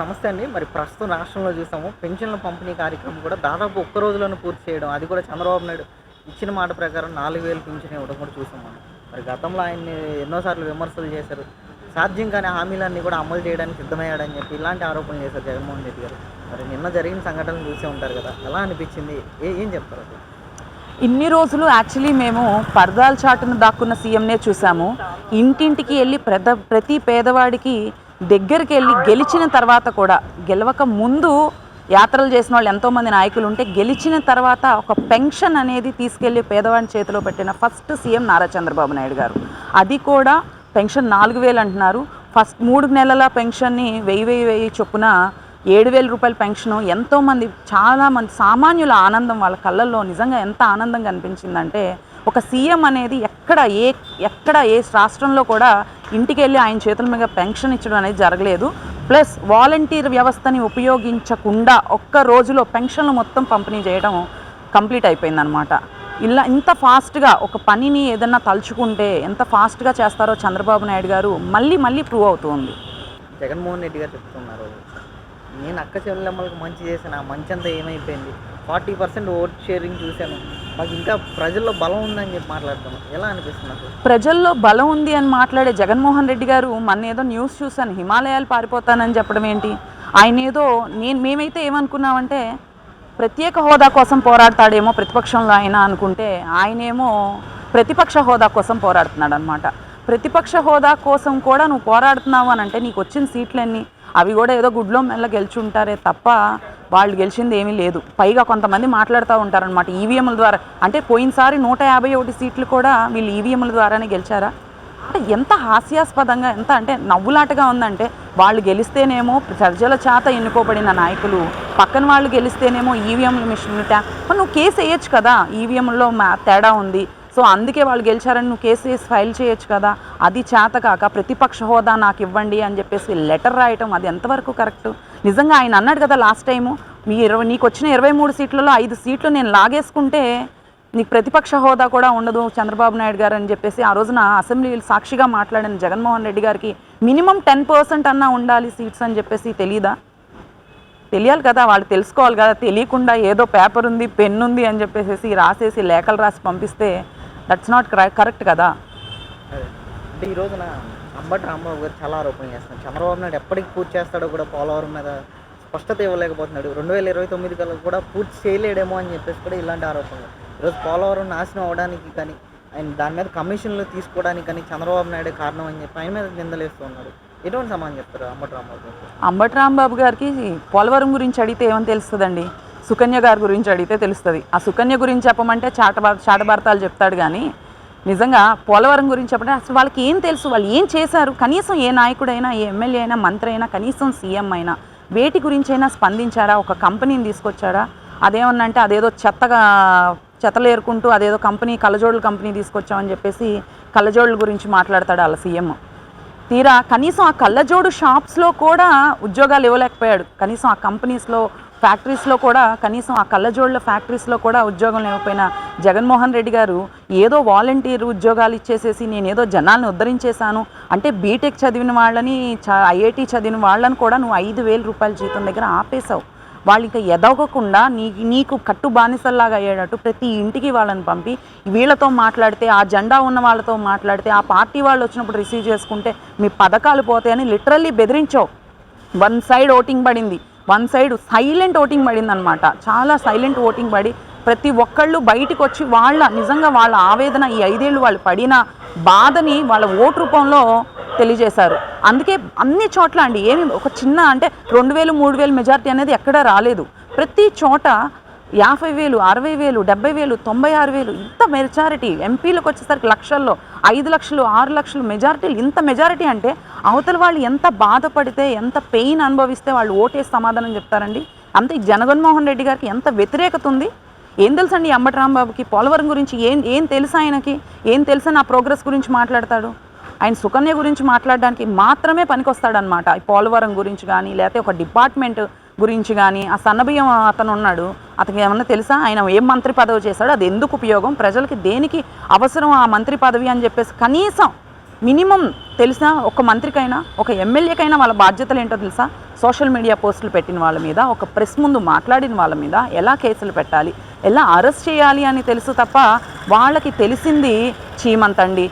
నమస్తే అండి. మరి ప్రస్తుతం రాష్ట్రంలో చూసాము పెన్షన్ల పంపిణీ కార్యక్రమం కూడా దాదాపు ఒక్క రోజులోనే పూర్తి చేయడం అది కూడా చంద్రబాబు నాయుడు ఇచ్చిన మాట ప్రకారం నాలుగు వేలు పెన్షన్ ఇవ్వడం కూడా చూసాం మనం. మరి గతంలో ఆయన్ని ఎన్నోసార్లు విమర్శలు చేశారు. సాధ్యం కాని హామీలన్నీ కూడా అమలు చేయడానికి సిద్ధమయ్యాడని చెప్పి ఇలాంటి ఆరోపణలు చేశారు జగన్మోహన్ రెడ్డి గారు. మరి నిన్న జరిగిన సంఘటనలు చూసే ఉంటారు కదా ఎలా అనిపించింది? ఏ ఏం చెప్తారు ఇన్ని రోజులు యాక్చువల్లీ మేము పరదాల చాటును దాక్కున్న సీఎంనే చూసాము. ఇంటింటికి వెళ్ళి ప్రద ప్రతి పేదవాడికి దగ్గరికి వెళ్ళి గెలిచిన తర్వాత కూడా గెలవక ముందు యాత్రలు చేసిన వాళ్ళు ఎంతోమంది నాయకులు ఉంటే గెలిచిన తర్వాత ఒక పెన్షన్ అనేది తీసుకెళ్ళి పేదవాడిని చేతిలో పెట్టిన ఫస్ట్ సీఎం నారా చంద్రబాబు నాయుడు గారు. అది కూడా పెన్షన్ నాలుగు వేలు అంటున్నారు. ఫస్ట్ మూడు నెలల పెన్షన్ని వెయ్యి వెయ్యి వెయ్యి చొప్పున ఏడు వేల రూపాయల పెన్షన్ ఎంతోమంది చాలామంది సామాన్యుల ఆనందం వాళ్ళ కళ్ళల్లో నిజంగా ఎంత ఆనందంగా అనిపించిందంటే ఒక సీఎం అనేది ఎక్కడ ఏ ఎక్కడ ఏ రాష్ట్రంలో కూడా ఇంటికి వెళ్ళి ఆయన చేతుల మీద పెన్షన్ ఇచ్చడం అనేది జరగలేదు. ప్లస్ వాలంటీర్ వ్యవస్థని ఉపయోగించకుండా ఒక్క రోజులో పెన్షన్లు మొత్తం పంపిణీ చేయడం కంప్లీట్ అయిపోయిందనమాట ఇలా ఇంత ఫాస్ట్గా ఒక పనిని ఏదన్నా తలుచుకుంటే ఎంత ఫాస్ట్గా చేస్తారో చంద్రబాబు నాయుడు గారు మళ్ళీ మళ్ళీ ప్రూవ్ అవుతుంది జగన్మోహన్ రెడ్డి గారు చెప్తున్నారు. నేను అక్క చెల్లెమ్మలకు మంచి చేశాను. ఆ మంచి అంతా ఏమైపోయింది? ఫార్టీ పర్సెంట్ ఓట్ షేరింగ్ చూశాను. మాకు ఇంకా ప్రజల్లో బలం ఉందని చెప్పి మాట్లాడుతున్నాను ఎలా అనిపిస్తుంది నాకు ప్రజల్లో బలం ఉంది అని మాట్లాడే జగన్మోహన్ రెడ్డి గారు మన ఏదో న్యూస్ చూశాను హిమాలయాలు పారిపోతానని చెప్పడం ఏంటి? ఆయన ఏదో నేను మేమైతే ఏమనుకున్నామంటే ప్రత్యేక హోదా కోసం పోరాడతాడేమో ప్రతిపక్షంలో ఆయన అనుకుంటే ఆయనేమో ప్రతిపక్ష హోదా కోసం పోరాడుతున్నాడు అనమాట ప్రతిపక్ష హోదా కోసం కూడా నువ్వు పోరాడుతున్నావు అని అంటే నీకు వచ్చిన సీట్లన్నీ అవి కూడా ఏదో గుడ్లో మెల్ల గెలుచుంటారే తప్ప వాళ్ళు గెలిచింది ఏమీ లేదు. పైగా కొంతమంది మాట్లాడుతూ ఉంటారనమాట ఈవీఎంల ద్వారా. అంటే పోయినసారి నూట యాభై ఒకటి సీట్లు కూడా వీళ్ళు ఈవీఎంల ద్వారానే గెలిచారా? అంటే ఎంత హాస్యాస్పదంగా ఎంత అంటే నవ్వులాటగా ఉందంటే వాళ్ళు గెలిస్తేనేమో ప్రజల చేత ఎన్నుకోబడిన నాయకులు పక్కన వాళ్ళు గెలిస్తేనేమో ఈవీఎంల మిషన్ ట్యా నువ్వు కేసు వేయచ్చు కదా ఈవీఎంలో మా తేడా ఉంది. సో అందుకే వాళ్ళు గెలిచారని నువ్వు కేసు వేసి ఫైల్ చేయొచ్చు కదా. అది చేత కాక ప్రతిపక్ష హోదా నాకు ఇవ్వండి అని చెప్పేసి లెటర్ రాయటం అది ఎంతవరకు కరెక్ట్? నిజంగా ఆయన అన్నాడు కదా లాస్ట్ టైము మీ ఇరవై నీకు వచ్చిన ఇరవై మూడు సీట్లలో ఐదు సీట్లు నేను లాగేసుకుంటే నీకు ప్రతిపక్ష హోదా కూడా ఉండదు చంద్రబాబు నాయుడు గారు అని చెప్పేసి ఆ రోజున అసెంబ్లీ సాక్షిగా మాట్లాడిన జగన్మోహన్ రెడ్డి గారికి మినిమం టెన్ పర్సెంట్ అన్నా ఉండాలి సీట్స్ అని చెప్పేసి తెలీదా? తెలియాలి కదా వాళ్ళు తెలుసుకోవాలి కదా తెలియకుండా ఏదో పేపర్ ఉంది పెన్ ఉంది అని చెప్పేసి రాసేసి లేఖలు రాసి పంపిస్తే దట్స్ నాట్ కరెక్ట్ కదా? అదే. అంటే ఈ రోజున అంబటి రాంబాబు గారు చాలా ఆరోపణలు చేస్తున్నారు. చంద్రబాబు నాయుడు ఎప్పటికి పూర్తి చేస్తాడో కూడా పోలవరం మీద స్పష్టత ఇవ్వలేకపోతున్నాడు. రెండు వేల ఇరవై తొమ్మిది కల్లా కూడా పూర్తి చేయలేడేమో అని చెప్పేసి కూడా ఇలాంటి ఆరోపణలు. ఈరోజు పోలవరం నాశనం అవడానికి కానీ ఆయన దాని మీద కమిషన్లు తీసుకోవడానికి కానీ చంద్రబాబు నాయుడే కారణం అని చెప్పి ఆయన మీద నిందలేస్తూ ఉన్నాడు ఎటువంటి సమాధానం చెప్తారు అంబటి రాంబాబు గారు? అంబటి రాంబాబు గారికి పోలవరం గురించి అడిగితే ఏమని తెలుస్తుందండి? సుకన్య గారి గురించి అడిగితే తెలుస్తుంది. ఆ సుకన్య గురించి చెప్పమంటే చాట చాటభారతాలు చెప్తాడు కానీ నిజంగా పోలవరం గురించి చెప్పంటే అసలు వాళ్ళకి ఏం తెలుసు? వాళ్ళు ఏం చేశారు? కనీసం ఏ నాయకుడైనా ఏ ఎమ్మెల్యే అయినా మంత్రి అయినా కనీసం సీఎం అయినా వేటి గురించి అయినా స్పందించారా? ఒక కంపెనీని తీసుకొచ్చాడా అదేమన్నంటే అదేదో చెత్తగా చెత్తలేరుకుంటూ అదేదో కంపెనీ కళ్ళజోడుల కంపెనీ తీసుకొచ్చామని చెప్పేసి కళ్ళజోడుల గురించి మాట్లాడతాడు వాళ్ళ సీఎం. తీరా కనీసం ఆ కళ్ళజోడు షాప్స్లో కూడా ఉద్యోగాలు ఇవ్వలేకపోయాడు. కనీసం ఆ కంపెనీస్లో ఫ్యాక్టరీస్లో కూడా కనీసం ఆ కళ్ళజోళ్ళ ఫ్యాక్టరీస్లో కూడా ఉద్యోగం లేకపోయినా జగన్మోహన్ రెడ్డి గారు ఏదో వాలంటీర్ ఉద్యోగాలు ఇచ్చేసేసి నేను ఏదో జనాల్ని ఉద్ధరించేశాను. అంటే బీటెక్ చదివిన వాళ్ళని ఐఐటి చదివిన వాళ్ళని కూడా నువ్వు ఐదు వేల రూపాయల జీతం దగ్గర ఆపేశావు. వాళ్ళు ఇంకా ఎదగకుండా నీ నీకు కట్టు బానిసల్లాగా అయ్యేటట్టు ప్రతి ఇంటికి వాళ్ళని పంపి వీళ్ళతో మాట్లాడితే ఆ జెండా ఉన్న వాళ్ళతో మాట్లాడితే ఆ పార్టీ వాళ్ళు వచ్చినప్పుడు రిసీవ్ చేసుకుంటే మీ పథకాలు పోతాయని లిటరల్లీ బెదిరించావు. వన్ సైడ్ ఓటింగ్ పడింది. వన్ సైడ్ సైలెంట్ ఓటింగ్ పడిందనమాట చాలా సైలెంట్ ఓటింగ్ పడి ప్రతి ఒక్కళ్ళు బయటకు వచ్చి వాళ్ళ నిజంగా వాళ్ళ ఆవేదన ఈ ఐదేళ్ళు వాళ్ళు పడిన బాధని వాళ్ళ ఓటు రూపంలో తెలియజేశారు. అందుకే అన్ని చోట్ల అండి ఏమి ఒక చిన్న అంటే రెండు వేలు మూడు వేలు మెజారిటీ అనేది ఎక్కడా రాలేదు. ప్రతి చోట యాభై వేలు అరవై వేలు డెబ్బై వేలు తొంభై ఆరు వేలు ఇంత మెజారిటీ ఎంపీలకు వచ్చేసరికి లక్షల్లో ఐదు లక్షలు ఆరు లక్షలు మెజారిటీలు ఇంత మెజారిటీ అంటే అవతల వాళ్ళు ఎంత బాధపడితే ఎంత పెయిన్ అనుభవిస్తే వాళ్ళు ఓటేసి సమాధానం చెప్తారండి. అంతే జనగన్మోహన్ జగన్మోహన్ రెడ్డి గారికి ఎంత వ్యతిరేకత ఉంది. ఏం తెలుసండి అంబటరాంబాబుకి? అంబటి రాంబాబుకి పోలవరం గురించి ఏం ఏం తెలుసు ఆయనకి? ఏం తెలుసా నా ప్రోగ్రెస్ గురించి మాట్లాడతాడు? ఆయన సుకన్య గురించి మాట్లాడడానికి మాత్రమే పనికొస్తాడనమాట ఈ పోలవరం గురించి కానీ లేకపోతే ఒక డిపార్ట్మెంట్ గురించి కానీ ఆ సన్నబియ్యం అతను ఉన్నాడు అతనికి ఏమన్నా తెలుసా? ఆయన ఏం మంత్రి పదవి చేశాడు అది ఎందుకు ఉపయోగం? ప్రజలకి దేనికి అవసరం ఆ మంత్రి పదవి అని చెప్పేసి కనీసం మినిమం తెలిసిన ఒక మంత్రికైనా ఒక ఎమ్మెల్యేకైనా వాళ్ళ బాధ్యతలు ఏంటో తెలుసా? సోషల్ మీడియా పోస్టులు పెట్టిన వాళ్ళ మీద ఒక ప్రెస్ ముందు మాట్లాడిన వాళ్ళ మీద ఎలా కేసులు పెట్టాలి ఎలా అరెస్ట్ చేయాలి అని తెలుసు తప్ప వాళ్ళకి తెలిసింది చీమంతండి.